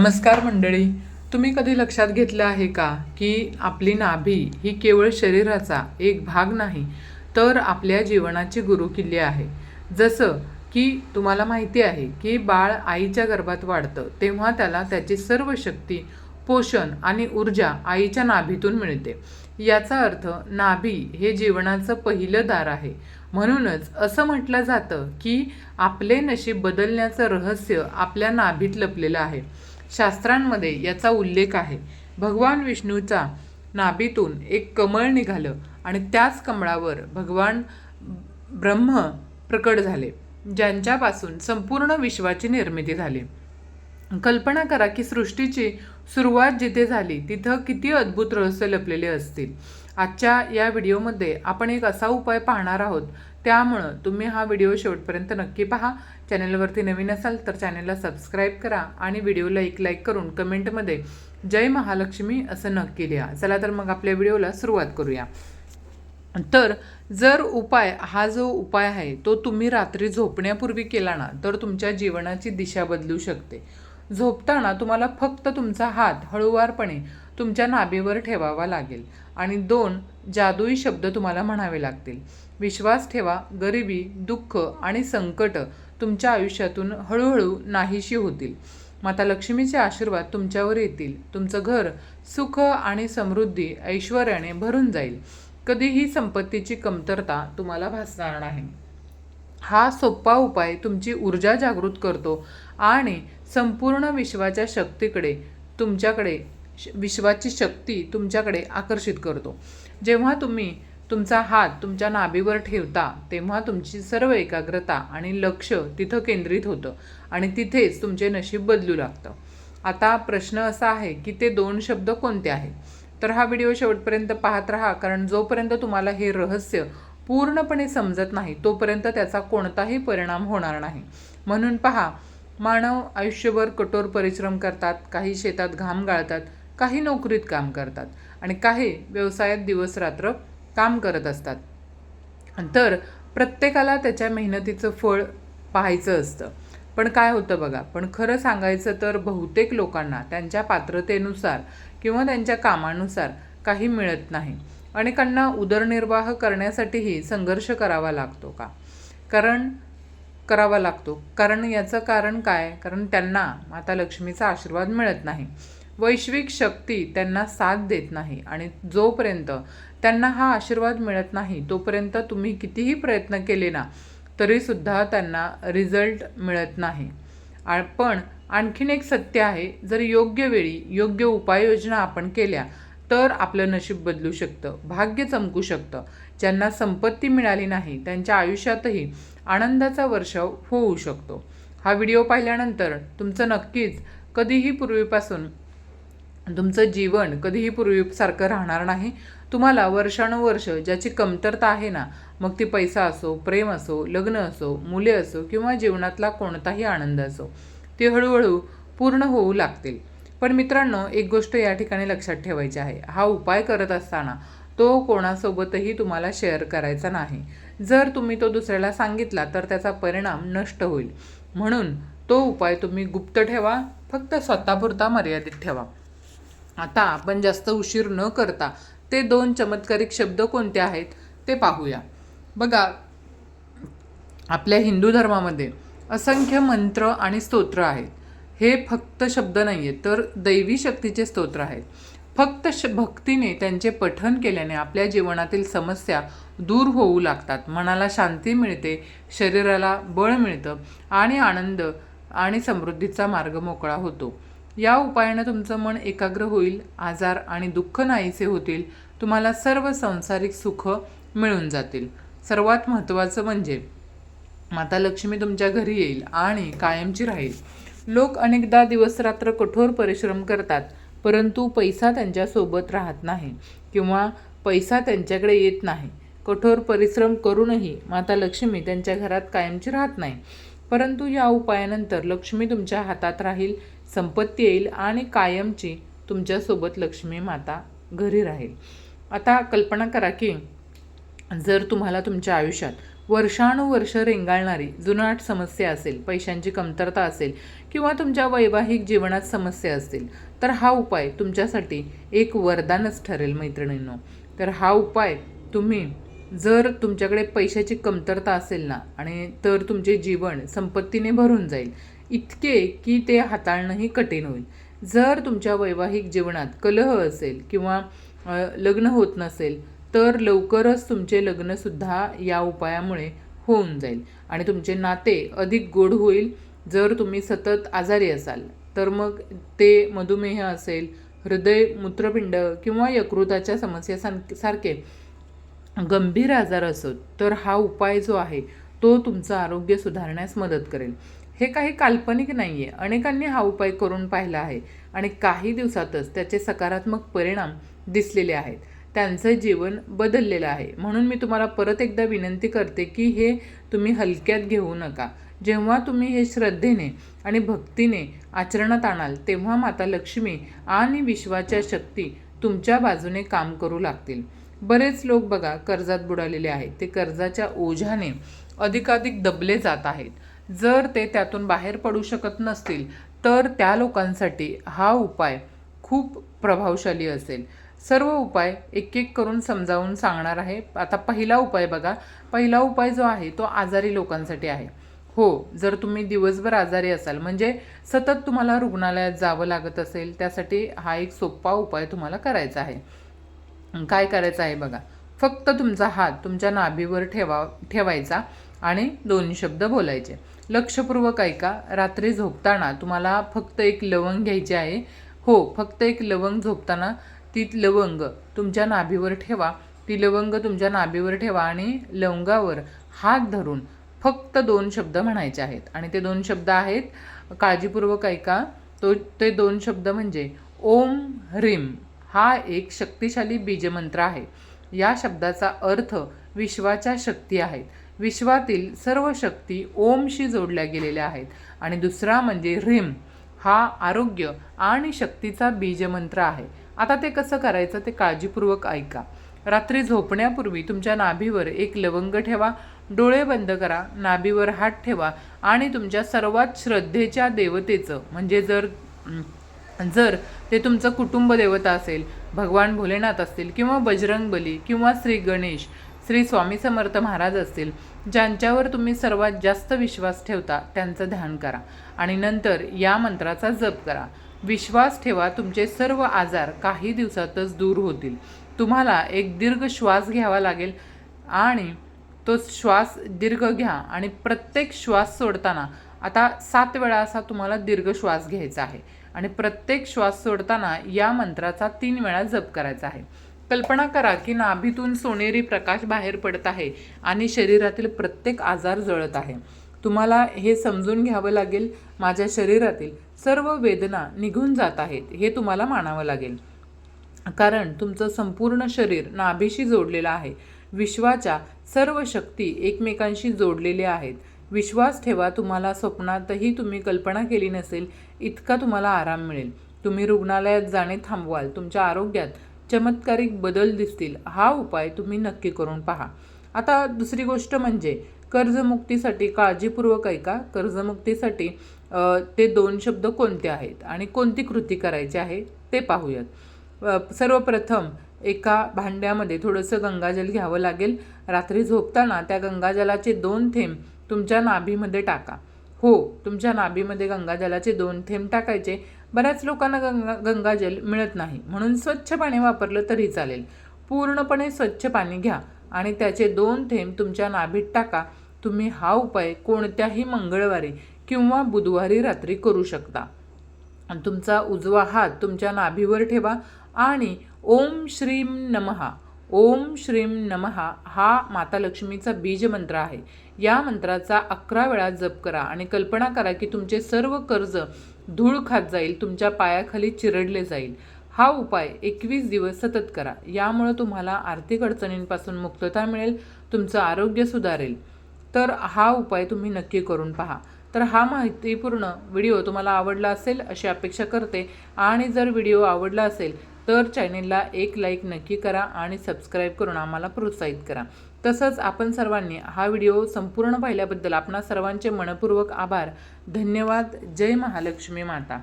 नमस्कार मंडळी तुम्ही कधी लक्षात घेतलं आहे का की आपली नाभी ही केवळ शरीराचा एक भाग नाही तर आपल्या जीवनाची गुरुकिल्ली आहे. जसं की तुम्हाला माहिती आहे की बाळ आईच्या गर्भात वाढतं तेव्हा त्याला त्याची सर्व शक्ती पोषण आणि ऊर्जा आईच्या नाभीतून मिळते. याचा अर्थ नाभी हे जीवनाचं पहिलं दार आहे. म्हणूनच असं म्हटलं जातं की आपले नशीब बदलण्याचं रहस्य आपल्या नाभीत लपलेलं आहे. शास्त्रांमध्ये याचा उल्लेख आहे. भगवान विष्णूचा नाभीतून एक कमळ निघालं आणि त्याच कमळावर भगवान ब्रह्म प्रकट झाले ज्यांच्यापासून संपूर्ण विश्वाची निर्मिती झाली. कल्पना करा की सृष्टीची सुरुवात जिथे झाली तिथं किती अद्भुत रहस्य लपलेले असतील. आजच्या या व्हिडिओमध्ये आपण एक असा उपाय पाहणार आहोत त्यामुळं तुम्ही हा व्हिडिओ शेवटपर्यंत नक्की पहा. चॅनलवरती नवीन असाल तर चॅनलला सबस्क्राईब करा आणि व्हिडिओला एक लाईक करून कमेंटमध्ये जय महालक्ष्मी असं नक्की लिहा. चला तर मग आपल्या व्हिडिओला सुरुवात करूया. तर जर उपाय हा जो उपाय आहे तो तुम्ही रात्री झोपण्यापूर्वी केला ना तर तुमच्या जीवनाची दिशा बदलू शकते. झोपताना तुम्हाला फक्त तुमचा हात हळूवारपणे तुमच्या नाभीवर ठेवावा लागेल आणि दोन जादुई शब्द तुम्हाला म्हणावे लागतील. विश्वास ठेवा गरिबी दुःख आणि संकट तुमच्या आयुष्यातून हळूहळू नाहीशी होतील. माता लक्ष्मीचे आशीर्वाद तुमच्यावर येतील. तुमचं घर सुख आणि समृद्धी ऐश्वर्याने भरून जाईल. कधीही संपत्तीची कमतरता तुम्हाला भासणार नाही. हा सोपा उपाय तुमची ऊर्जा जागृत करतो आणि संपूर्ण विश्वाच्या शक्तीकडे तुमच्याकडे श- विश्वाची शक्ती तुमच्याकडे आकर्षित करतो. जेव्हा तुम्ही तुमचा हात तुमच्या नाभीवर ठेवता तेव्हा तुमची सर्व एकाग्रता आणि लक्ष तिथं केंद्रित होतं आणि तिथेच तुमचे नशीब बदलू लागतं. आता प्रश्न असा आहे की ते दोन शब्द कोणते आहेत? तर हा व्हिडिओ शेवटपर्यंत पाहत राहा कारण जोपर्यंत तुम्हाला हे रहस्य पूर्णपणे समजत नाही तोपर्यंत त्याचा कोणताही परिणाम होणार नाही. म्हणून पहा मानव आयुष्यभर कठोर परिश्रम करतात काही शेतात घाम गाळतात काही नोकरीत काम करतात आणि काही व्यवसायात दिवस रात्र काम करत असतात. तर प्रत्येकाला त्याच्या मेहनतीचं फळ पाहायचं असतं. पण काय होतं बघा पण खरं सांगायचं तर बहुतेक लोकांना त्यांच्या पात्रतेनुसार किंवा त्यांच्या कामानुसार काही मिळत नाही. अनेकांना उदरनिर्वाह करण्यासाठीही संघर्ष करावा लागतो का? कारण करावा लागतो. कारण याचं कारण काय? कारण त्यांना माता लक्ष्मीचा आशीर्वाद मिळत नाही. वैश्विक शक्ती त्यांना साथ देत नाही आणि जोपर्यंत त्यांना हा आशीर्वाद मिळत नाही तोपर्यंत तुम्ही कितीही प्रयत्न केले ना तरीसुद्धा त्यांना रिझल्ट मिळत नाही. पण आणखीन एक सत्य आहे जर योग्य वेळी योग्य उपाययोजना आपण केल्या तर आपलं नशीब बदलू शकतं भाग्य चमकू शकतं. ज्यांना संपत्ती मिळाली नाही त्यांच्या आयुष्यातही आनंदाचा वर्षाव होऊ शकतो. हा व्हिडिओ पाहिल्यानंतर तुमचं नक्कीच कधीही पूर्वीपासून तुमचं जीवन कधीही पूर्वीसारखं राहणार नाही. तुम्हाला वर्षानुवर्ष ज्याची कमतरता आहे ना मग ती पैसा असो प्रेम असो लग्न असो मुले असो किंवा जीवनातला कोणताही आनंद असो ते हळूहळू पूर्ण होऊ लागतील. पण मित्रांनो एक गोष्ट या ठिकाणी लक्षात ठेवायची आहे. हा उपाय करत असताना तो कोणासोबतही तुम्हाला शेअर करायचा नाही. जर तुम्ही तो दुसऱ्याला सांगितला तर त्याचा परिणाम नष्ट होईल. म्हणून तो उपाय तुम्ही गुप्त ठेवा फक्त स्वतःपुरता मर्यादित ठेवा. आता आपण जास्त उशीर न करता ते दोन चमत्कारिक शब्द कोणते आहेत ते पाहूया. बघा आपल्या हिंदू धर्मामध्ये असंख्य मंत्र आणि स्तोत्र आहेत. हे फक्त शब्द नाही आहेत तर दैवी शक्तीचे स्तोत्र आहेत. फक्त श भक्तीने त्यांचे पठन केल्याने आपल्या जीवनातील समस्या दूर होऊ लागतात. मनाला शांती मिळते शरीराला बळ मिळतं आणि आनंद आणि समृद्धीचा मार्ग मोकळा होतो. या उपायानं तुमचं मन एकाग्र होईल आजार आणि दुःख नाहीसे होतील तुम्हाला सर्व संसारिक सुख मिळून जातील. सर्वात महत्त्वाचं म्हणजे माता लक्ष्मी तुमच्या घरी येईल आणि कायमची राहील. लोक अनेकदा दिवसरात्र कठोर परिश्रम करतात परंतु पैसा त्यांच्यासोबत राहत नाही किंवा पैसा त्यांच्याकडे येत नाही. कठोर परिश्रम करूनही माता लक्ष्मी त्यांच्या घरात कायमची राहत नाही. परंतु या उपायानंतर लक्ष्मी तुमच्या हातात राहील संपत्ती येईल आणि कायमची तुमच्यासोबत लक्ष्मी माता घरी राहील. आता कल्पना करा की जर तुम्हाला तुमच्या आयुष्यात वर्षानुवर्ष रेंगाळणारी जुनाट समस्या असेल पैशांची कमतरता असेल किंवा तुमच्या वैवाहिक जीवनात समस्या असतील तर हा उपाय तुमच्यासाठी एक वरदानच ठरेल मैत्रिणींनो. तर हा उपाय तुम्ही जर तुमच्याकडे पैशाची कमतरता असेल ना आणि तर तुमचे जीवन संपत्तीने भरून जाईल इतके की ते हाताळणंही कठीण होईल. जर तुमच्या वैवाहिक जीवनात कलह असेल किंवा लग्न होत नसेल तर लवकरच तुमचे लग्नसुद्धा या उपायामुळे होऊन जाईल. आणि तुमचे नाते अधिक गोड होईल. जर तुम्ही सतत आजारी असाल तर मग ते मधुमेह असेल हृदय मूत्रपिंड किंवा यकृताच्या समस्या सारखे गंभीर आजार असोत तर हा उपाय जो आहे तो तुमचं आरोग्य सुधारण्यास मदत करेल. हे काही काल्पनिक नाही आहे अनेकांनी हा उपाय करून पाहिला आहे आणि काही दिवसातच त्याचे सकारात्मक परिणाम दिसलेले आहेत. त्यांचं जीवन बदललेलं आहे. म्हणून मी तुम्हाला परत एकदा विनंती करते की हे तुम्ही हलक्यात घेऊ नका. जेव्हा तुम्ही हे श्रद्धेने आणि भक्तीने आचरणात आणाल तेव्हा माता लक्ष्मी आणि विश्वाच्या शक्ती तुमच्या बाजूने काम करू लागतील. बरेच लोक बघा कर्जात बुडालेले आहेत. ते कर्जाच्या ओझ्याने अधिकाधिक दबले जात आहेत. जर ते त्यातून बाहेर पडू शकत नसतील तर त्या लोकांसाठी हा उपाय खूप प्रभावशाली असेल. सर्व उपाय एक एक करून समजावून सांगणार आहे. आता पहिला उपाय बघा. पहिला उपाय जो आहे तो आजारी लोकांसाठी आहे. हो जर तुम्ही दिवसभर आजारी असाल म्हणजे सतत तुम्हाला रुग्णालयात जावं लागत असेल त्यासाठी हा एक सोपा उपाय तुम्हाला करायचा आहे. काय करायचं आहे बघा. फक्त तुमचा हात तुमच्या नाभीवर ठेवा ठेवायचा. आणि दोन शब्द बोलायचे. लक्षपूर्वक ऐका रात्री झोपताना तुम्हाला फक्त एक लवंग घ्यायची आहे. हो फक्त एक लवंग झोपताना ती लवंग तुमच्या नाभीवर ठेवा. ती लवंग तुमच्या नाभीवर ठेवा आणि लवंगावर हात धरून फक्त दोन शब्द म्हणायचे आहेत. आणि ते दोन शब्द आहेत काळजीपूर्वक ऐका तो ते दोन शब्द म्हणजे ओम ह्रीम. हा एक शक्तिशाली बीजमंत्र आहे. या शब्दाचा अर्थ विश्वाच्या शक्ती आहेत. विश्वातील सर्व शक्ती ओमशी जोडल्या गेलेल्या आहेत. आणि दुसरा म्हणजे ह्रीम हा आरोग्य आणि शक्तीचा बीजमंत्र आहे. आता ते कसं करायचं ते काळजीपूर्वक ऐका. रात्री झोपण्यापूर्वी तुमच्या नाभीवर एक लवंग ठेवा डोळे बंद करा नाभीवर हात ठेवा आणि तुमच्या सर्वात श्रद्धेच्या देवतेचं म्हणजे जर जर ते तुमचं कुटुंब देवता असेल भगवान भोलेनाथ असतील किंवा बजरंग बली किंवा श्री गणेश श्री स्वामी समर्थ महाराज असतील ज्यांच्यावर तुम्ही सर्वात जास्त विश्वास ठेवता त्यांचं ध्यान करा. आणि नंतर या मंत्राचा जप करा. विश्वास ठेवा तुमचे सर्व आजार काही दिवसातच दूर होतील. तुम्हाला एक दीर्घ श्वास घ्यावा लागेल आणि तो श्वास दीर्घ घ्या. आणि प्रत्येक श्वास सोडताना आता सात वेळा असा तुम्हाला दीर्घ श्वास घ्यायचा आहे. आणि प्रत्येक श्वास सोडताना या मंत्राचा तीन वेळा जप करायचा आहे. कल्पना करा की नाभीतून सोनेरी प्रकाश बाहेर पडत आहे आणि शरीरातील प्रत्येक आजार जळत आहे. तुम्हाला हे समजून घ्यावं लागेल माझ्या शरीरातील सर्व वेदना निघून जात आहेत हे तुम्हाला मानावं लागेल. कारण तुमचं संपूर्ण शरीर नाभीशी जोडलेलं आहे. विश्वाच्या सर्व शक्ती एकमेकांशी जोडलेल्या आहेत. विश्वास ठेवा तुम्हाला स्वप्नातही तुम्ही कल्पना केली नसेल इतका तुम्हाला आराम मिळेल. तुम्ही रुग्णालयात जाणे थांबवाल तुमच्या आरोग्यात चमत्कारिक बदल दिसतील हा उपाय तुम्ही नक्की करून पहा. आता दुसरी गोष्ट म्हणजे कर्जमुक्तीसाठी काळजीपूर्वक ऐका. कर्जमुक्तीसाठी ते दोन शब्द कोणते आहेत आणि कोणती कृती करायची आहे ते पाहूयात. सर्वप्रथम एका भांड्यामध्ये थोडंसं गंगाजल घ्यावं लागेल. रात्री झोपताना त्या गंगाजलाचे दोन थेंब तुमच्या नाभीमध्ये टाका. हो तुमच्या नाभीमध्ये गंगाजलाचे दोन थेंब टाकायचे. बऱ्याच लोकांना गंगा गंगाजल मिळत नाही. म्हणून स्वच्छ पाणी वापरलं तरी चालेल. पूर्णपणे स्वच्छ पाणी घ्या आणि त्याचे दोन थेंब तुमच्या नाभीत टाका. तुम्ही हा उपाय कोणत्याही मंगळवारी किंवा बुधवारी रात्री करू शकता. तुमचा उजवा हात तुमच्या नाभीवर ठेवा आणि ओम श्रीम नमहा ओम श्रीम नमहा हा माता लक्ष्मीचा बीज मंत्र आहे. या मंत्राचा अकरा वेळा जप करा आणि कल्पना करा की तुमचे सर्व कर्ज धूळ खात जाईल तुमच्या पायाखाली चिरडले जाईल. हा उपाय एकवीस दिवस सतत करा. यामुळं तुम्हाला आर्थिक अडचणींपासून मुक्तता मिळेल तुमचं आरोग्य सुधारेल. तर हा उपाय तुम्ही नक्की करून पहा. तर हा माहितीपूर्ण व्हिडिओ तुम्हाला आवडला असेल अशी अपेक्षा करते. आणि जर व्हिडिओ आवडला असेल तर चॅनेलला एक लाईक नक्की करा आणि सबस्क्राईब करून आम्हाला प्रोत्साहित करा. तसंच आपण सर्वांनी हा व्हिडिओ संपूर्ण पाहिल्याबद्दल आपणा सर्वांचे मनपूर्वक आभार. धन्यवाद. जय महालक्ष्मी माता.